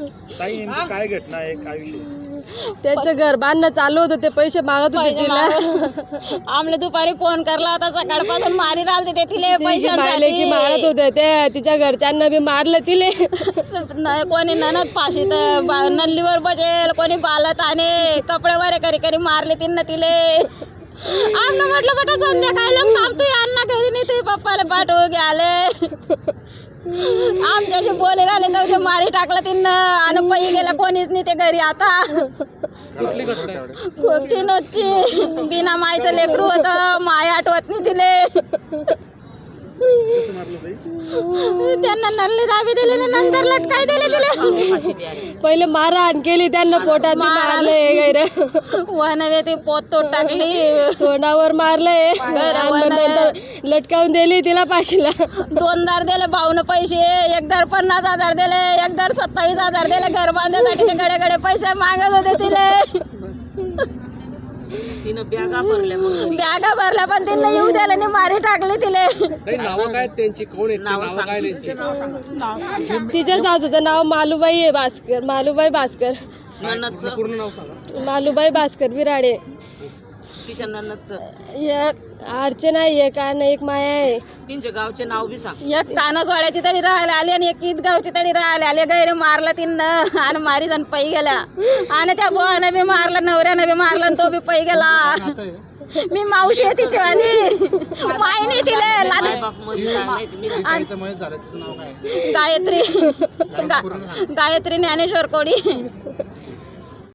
ताई काय घटना आहे? काय विषय? त्याचं घर बांधणं चालू होतं ते पैसे मागत होते तिला. आमले दुपारी फोन करला होता सकाळपासून मारी राहते ते तिले मारले की मारत होते ते तिच्या घरच्यांना बी मारलं तिले. नाही कोणी ननद फाशीत बा- नल्लीवर बसेल कोणी बालत आणि कपडे वरे करी करी मारले तिनं तिले. आमनं म्हटलं बेटा संध्याकाळी लोक थांबतोय अण्णा घरी नाही तुझ्या पप्पाला पाठवू घ्याले आमच्याशी बोले राहिले तर ते मारी टाकलं तिनं. आणि पै गेला कोणीच नाही ते घरी आता. खोकी नोची बिना मायचं लेकरू होतं माय आठवत नाही तिले. मारलं ताई? त्यांना नल्ली दाबी दिली आणि नंतर लटकाई दिली तिले. पहिले मारहाण केली त्यांना पोटात मारलंय गैर. वनवे ती पोत तोड टाकली. तोंडावर मारलंय. लटकावून दिली तिला पाशीला. दोन दार दिले भाऊन पैसे एक दार पन्नास हजार दिले एक दार सत्तावीस हजार दिले घर बांधण्यासाठी ते गडे गडे पैसे मागत होते तिले. बॅगा भरल्या पण तिने येऊ द्यायला नाही मारी टाकली तिले. नावं काय त्यांची? कोण आहेत नावं काय त्यांची? तिच्या सासूचं नाव मालूबाई आहे भास्कर मालूबाई भास्कर पूर्ण नाव सांगा. मालूबाई भास्कर बिराडे. एक अर्चना आहे एक आणि एक माया आहे. एक कानसवाड्याची तरी राहायला आली आणि एक ईदगावची तरी राहायला आली. गैर मारला तिनं आणि मारी जण पै गेला आणि त्या बुवानं बी मारला नवऱ्यानं बी मारला आणि तो बी पै गेला. मी मावशी आहे तिची आणि माय नाही तिले लहान- नाव गायत्री. गा- गायत्री ज्ञानेश्वर कोडी